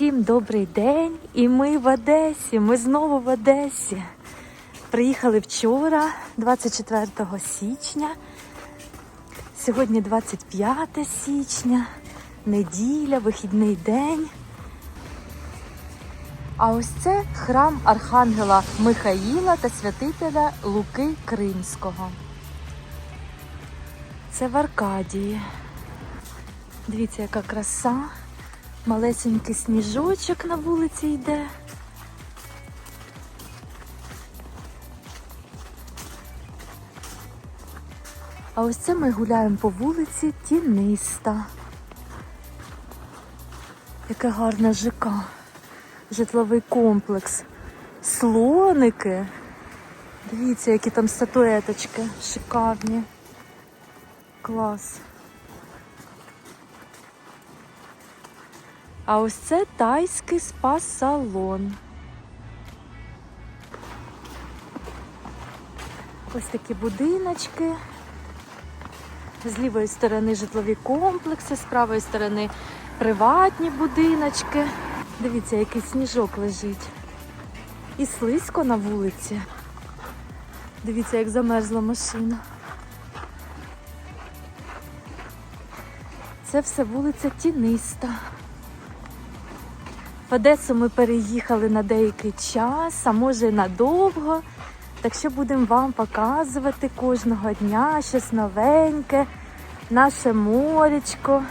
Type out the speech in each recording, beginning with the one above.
Всім добрий день! І ми в Одесі. Ми знову в Одесі. Приїхали вчора, 24 січня. Сьогодні 25 січня, неділя, вихідний день. А ось це храм Архангела Михаїла та святителя Луки Кримського. Це в Аркадії. Дивіться, яка краса. Малесенький сніжочок на вулиці йде. А ось це ми гуляємо по вулиці Тіниста. Яке гарне ЖК. Житловий комплекс. Слоники. Дивіться, які там статуеточки шикарні. Клас. А ось це тайський спа-салон. Ось такі будиночки. З лівої сторони житлові комплекси, з правої сторони приватні будиночки. Дивіться, який сніжок лежить. І слизько на вулиці. Дивіться, як замерзла машина. Це все вулиця Тіниста. В Одесу ми переїхали на деякий час, а може й надовго. Так що будемо вам показувати кожного дня щось новеньке, наше морячко.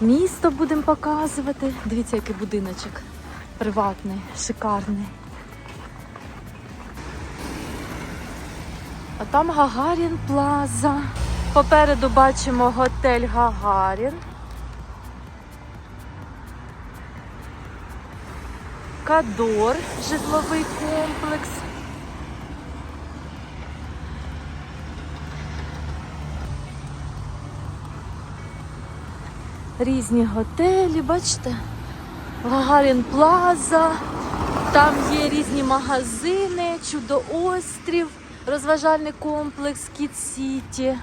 Місто будемо показувати. Дивіться, який будиночок. Приватний, шикарний. А там Гагарін Плаза. Попереду бачимо готель Гагарін. Кадор, житловий комплекс. Різні готелі, бачите? Гагарін Плаза, там є різні магазини, Чудо-Острів, розважальний комплекс Кіт Сіті.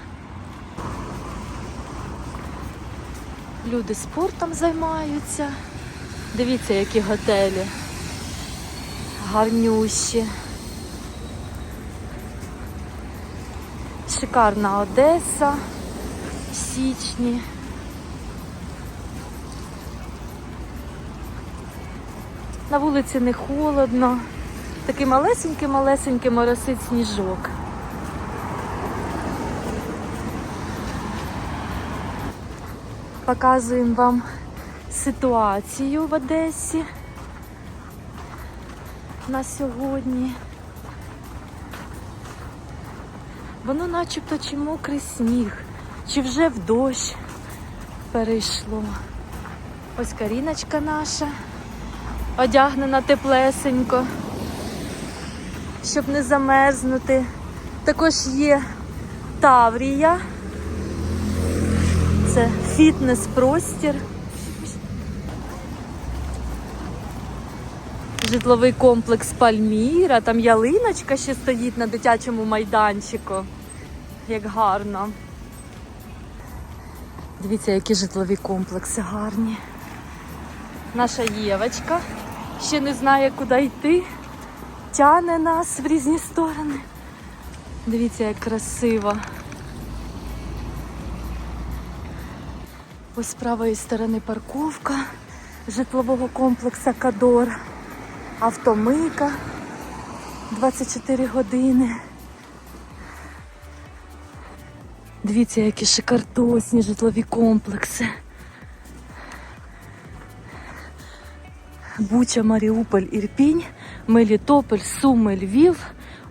Люди спортом займаються. Дивіться, які готелі. Гарнющі. Шикарна Одеса в січні. На вулиці не холодно. Такий малесенький-малесенький моросить сніжок. Показуємо вам ситуацію в Одесі на сьогодні. Воно начебто чи мокрий сніг, чи вже в дощ перейшло. Ось Каріночка наша, одягнена теплесенько, щоб не замерзнути. Також є Таврія. Це фітнес-простір. Житловий комплекс Пальміра, там ялиночка ще стоїть на дитячому майданчику. Як гарно. Дивіться, які житлові комплекси гарні. Наша Євочка ще не знає, куди йти. Тяне нас в різні сторони. Дивіться, як красиво. Ось з правої сторони парковка житлового комплексу Кадор. Автомийка 24 години. Дивіться, які шикардосні житлові комплекси. Буча, Маріуполь, Ірпінь, Мелітополь, Суми, Львів,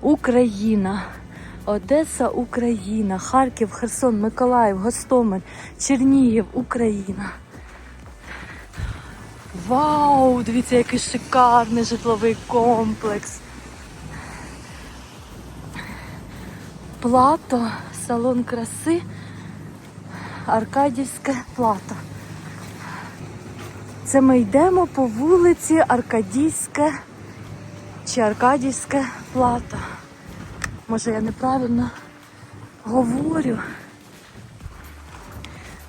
Україна. Одеса, Україна, Харків, Херсон, Миколаїв, Гостомель, Чернігів, Україна. Вау! Дивіться, який шикарний житловий комплекс. Плато, салон краси, Аркадівське плато. Це ми йдемо по вулиці Аркадійське чи Аркадівське плато. Може я неправильно говорю.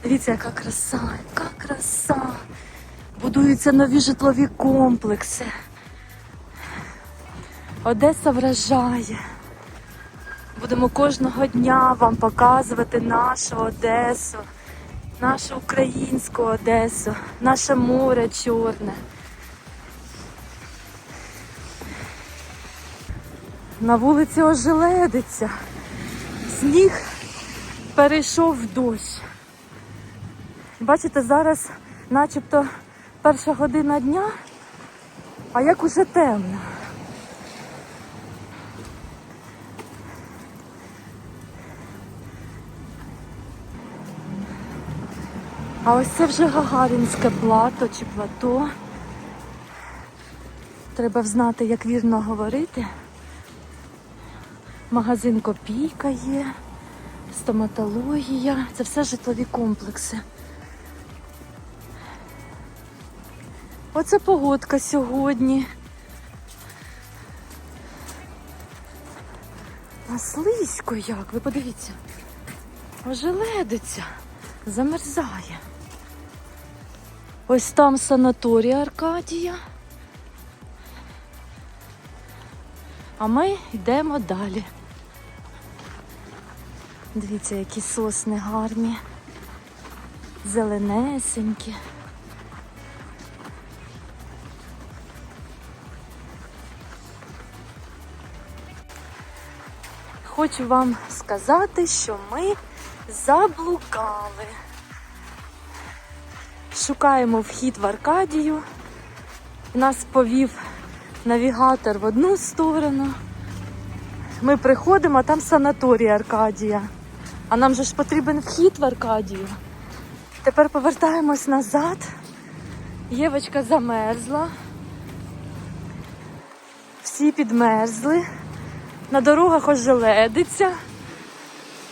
Дивіться, яка краса, яка краса. Будуються нові житлові комплекси. Одеса вражає. Будемо кожного дня вам показувати нашу Одесу, нашу українську Одесу, наше море чорне. На вулиці ожеледиться. Сніг перейшов в дощ. Бачите, зараз начебто перша година дня, а як уже темно. А ось це вже Гагарінське плато чи плато. Треба знати, як вірно говорити. Магазин Копійка є, стоматологія. Це все житлові комплекси. Оце погодка сьогодні. А слизько як, ви подивіться. Ожеледиться, замерзає. Ось там санаторій Аркадія. А ми йдемо далі. Дивіться, які сосни гарні, зеленесенькі. Хочу вам сказати, що ми заблукали. Шукаємо вхід в Аркадію. Нас повів навігатор в одну сторону. Ми приходимо, а там санаторій Аркадія. А нам же ж потрібен вхід в Аркадію. Тепер повертаємось назад. Євочка замерзла. Всі підмерзли. На дорогах ожеледиться.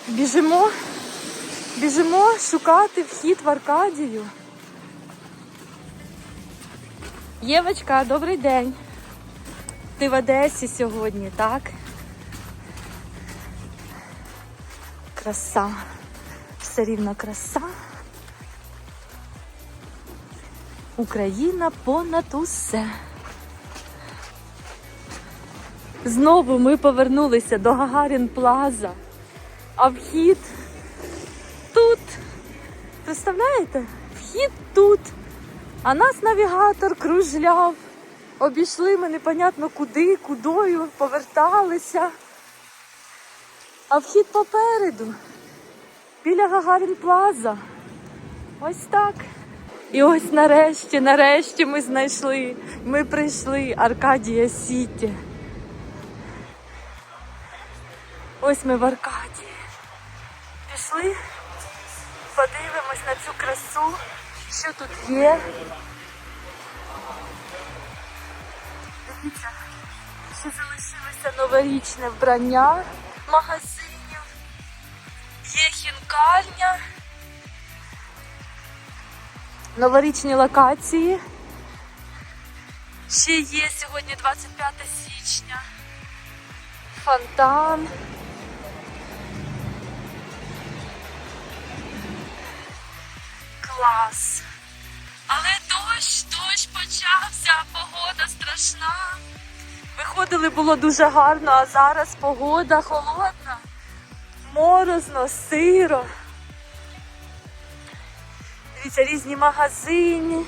Біжимо, біжимо шукати вхід в Аркадію. Євочка, добрий день. Ти в Одесі сьогодні, так? Краса. Все рівно краса. Україна понад усе. Знову ми повернулися до Гагарін Плаза. А вхід тут. Представляєте? Вхід тут. А нас навігатор кружляв. Обійшли ми непонятно куди, кудою, поверталися. А вхід попереду. Біля Гагарін Плаза. Ось так. І ось нарешті, нарешті ми знайшли. Ми прийшли Аркадія Сіті. Ось ми в Аркадії. Пішли, подивимось на цю красу, що тут є. Дивіться, ще залишилося новорічне вбрання магазинів. Є хінкальня. Новорічні локації. Ще є сьогодні 25 січня. Фонтан. Клас. Але дощ, дощ почався, погода страшна. Виходили було дуже гарно, а зараз погода холодна, морозно, сиро. Дивіться, різні магазини.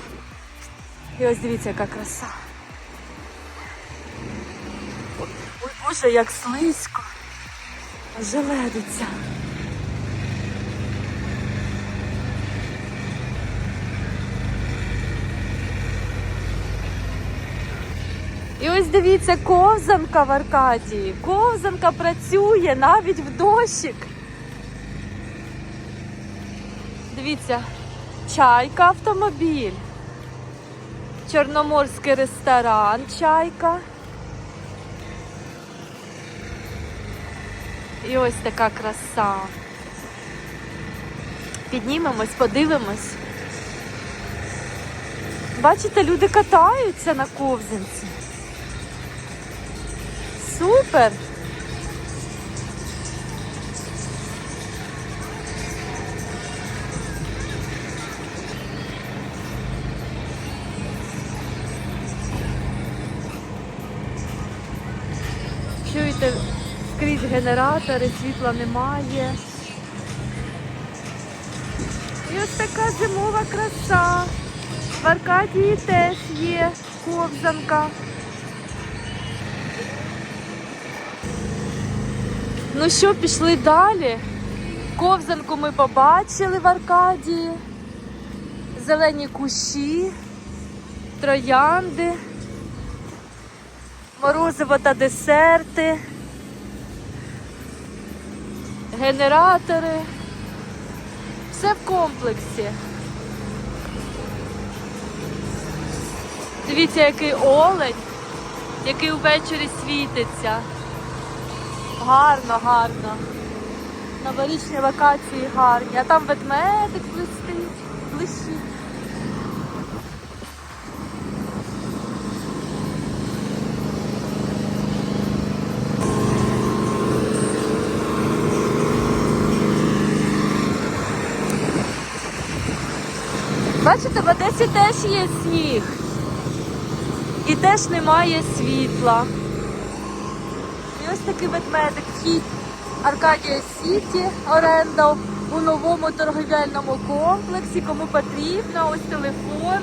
І ось дивіться, яка краса. Ой, Боже, як слизько. Желедиться. І ось дивіться, ковзанка в Аркадії. Ковзанка працює навіть в дощик. Дивіться, чайка автомобіль. Чорноморський ресторан, чайка. І ось така краса. Піднімемось, подивимось. Бачите, люди катаються на ковзанці. Супер! Чуєте, скрізь генератори, світла немає. І ось така зимова краса. В Аркадії теж є ковзанка. Ну що, пішли далі. Ковзанку ми побачили в Аркадії. Зелені кущі, троянди, морозиво та десерти, генератори. Все в комплексі. Дивіться, який олень, який ввечері світиться. Гарно, гарно. Новорічні локації гарні. А там ведмедик блистить, блищить. Бачите, в Одесі теж є сніг. І теж немає світла. Такий ведмедик вхід Аркадія Сіті, оренда у новому торговельному комплексі. Кому потрібно, ось телефон.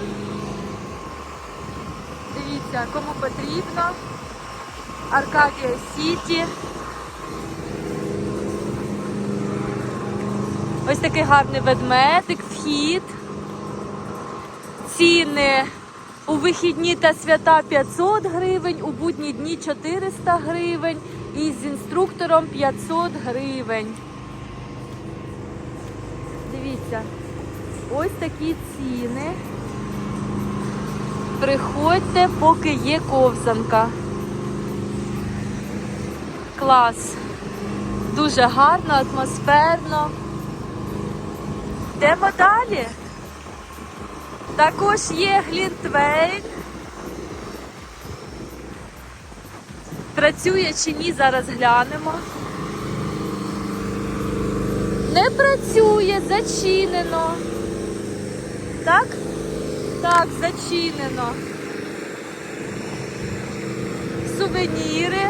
Дивіться, кому потрібно. Аркадія Сіті. Ось такий гарний ведмедик, вхід. Ціни у вихідні та свята 500 гривень, у будні дні 400 гривень і з інструктором 500 гривень. Дивіться, ось такі ціни. Приходьте, поки є ковзанка. Клас. Дуже гарно, атмосферно. Йдемо далі. Також є Глінтвейн. Працює чи ні, зараз глянемо. Не працює, зачинено. Так? Так, зачинено. Сувеніри.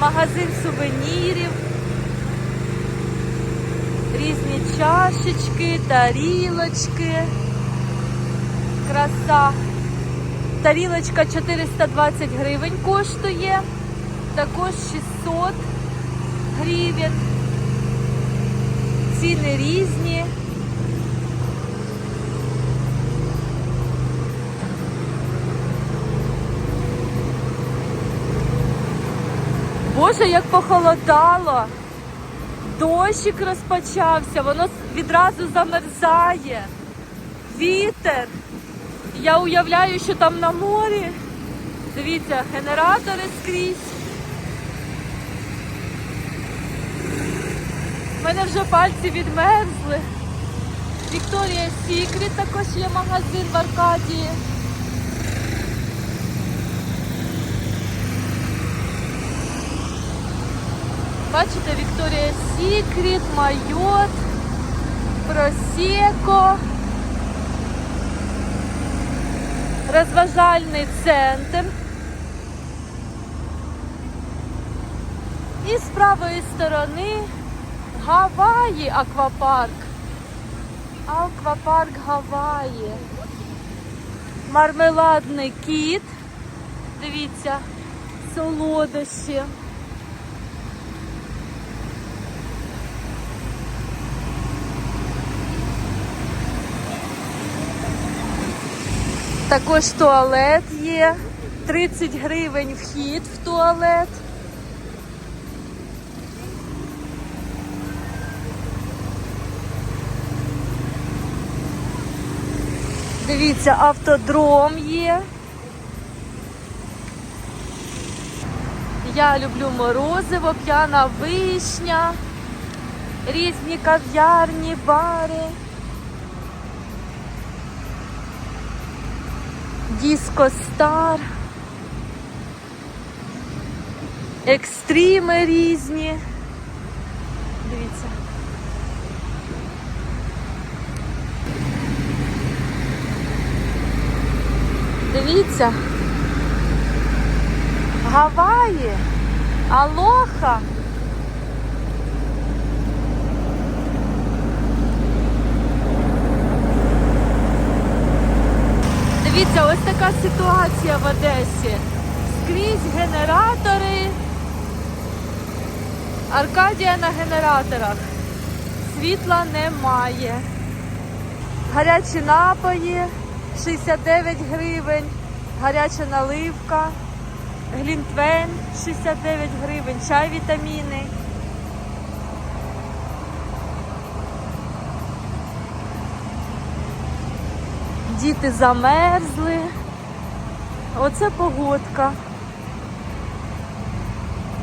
Магазин сувенірів. Різні чашечки, тарілочки. Краса. Тарілочка 420 гривень коштує. Також 600 гривень. Ціни різні. Боже, як похолодало. Дощик розпочався, воно відразу замерзає. Вітер. Я уявляю, що там на морі. Дивіться, генератори скрізь. У мене вже пальці відмерзли. Вікторія Сікрет також є магазин в Аркадії. Бачите, Вікторія Сікрет, Майот, Просеко. Розважальний центр. І з правої сторони Гаваї аквапарк. Аквапарк Гаваї. Мармеладний кіт. Дивіться, солодощі. Також туалет є. 30 гривень вхід в туалет. Дивіться, автодром є. Я люблю морозиво, п'яна вишня, різні кав'ярні, бари. Діско Стар. Екстріми різні. Дивіться. Дивіться. Гаваї. Алоха. Дивіться, ось така ситуація в Одесі. Скрізь генератори. Аркадія на генераторах. Світла немає. Гарячі напої 69 гривень, гаряча наливка, глінтвейн 69 гривень, чай вітаміни. Діти замерзли. Оце погодка.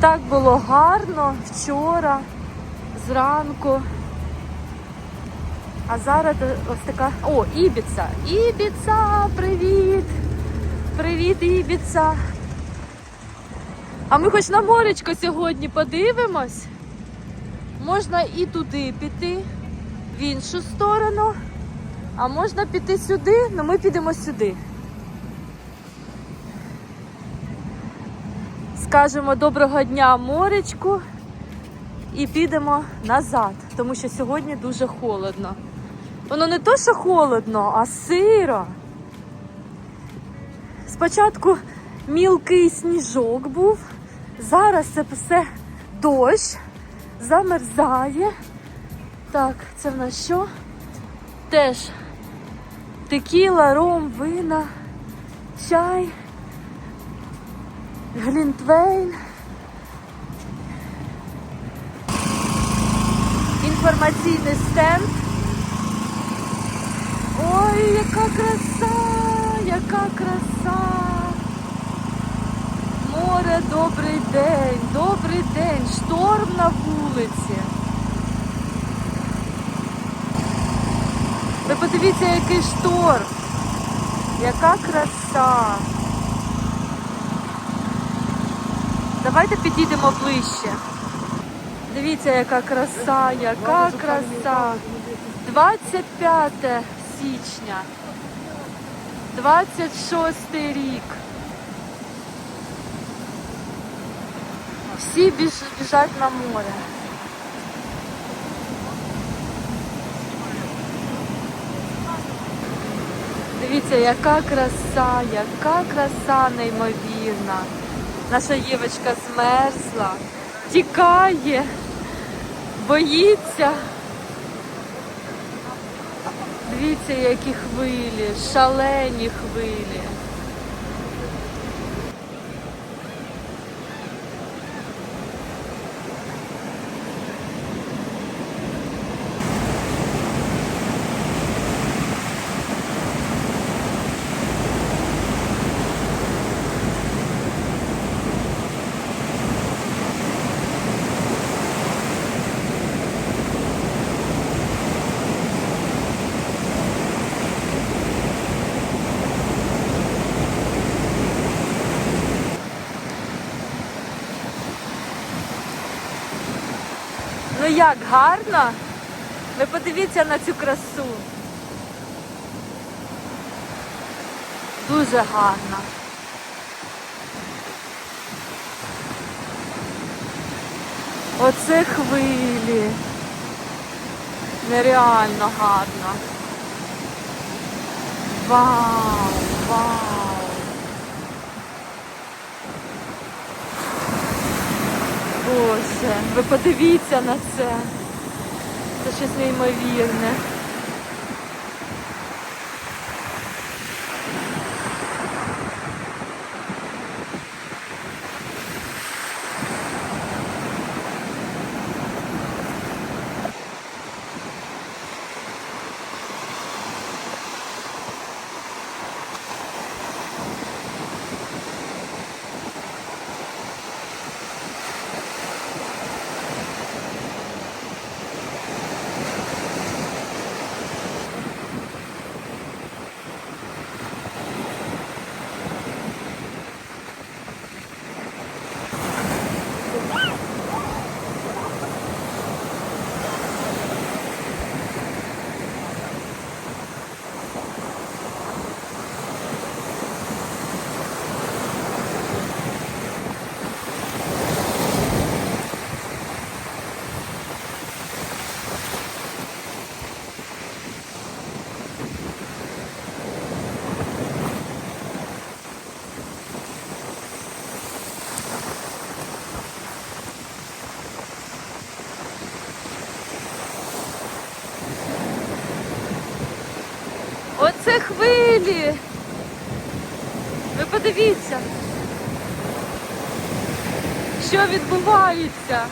Так було гарно вчора, зранку. А зараз ось така. О, Ібіца! Ібіца! Привіт! Привіт, Ібіца! А ми хоч на моречко сьогодні подивимось. Можна і туди піти, в іншу сторону. А можна піти сюди, але ми підемо сюди. Скажемо доброго дня моречку і підемо назад, тому що сьогодні дуже холодно. Воно не то, що холодно, а сиро. Спочатку мілкий сніжок був, зараз це все дощ, замерзає. Так, це в нас що? Теж текіла, ром, вина, чай, глінтвейн. Інформаційний стенд. Ой, яка краса, яка краса. Море, добрий день, добрий день, шторм на вулиці. Подивіться, який шторм. Яка краса. Давайте підійдемо ближче. Дивіться, яка краса, яка краса. 25 січня. 26 рік. Всі біжать на море. Дивіться, яка краса, яка краса неймовірна. Наша Євочка змерзла, тікає, боїться. Дивіться, які хвилі, шалені хвилі. Ну як, гарно? Ви подивіться на цю красу. Дуже гарно. Оце хвилі. Нереально гарно. Вау, вау. Боже, ви подивіться на це. Це щось неймовірне. Це хвилі. Ви подивіться, що відбувається.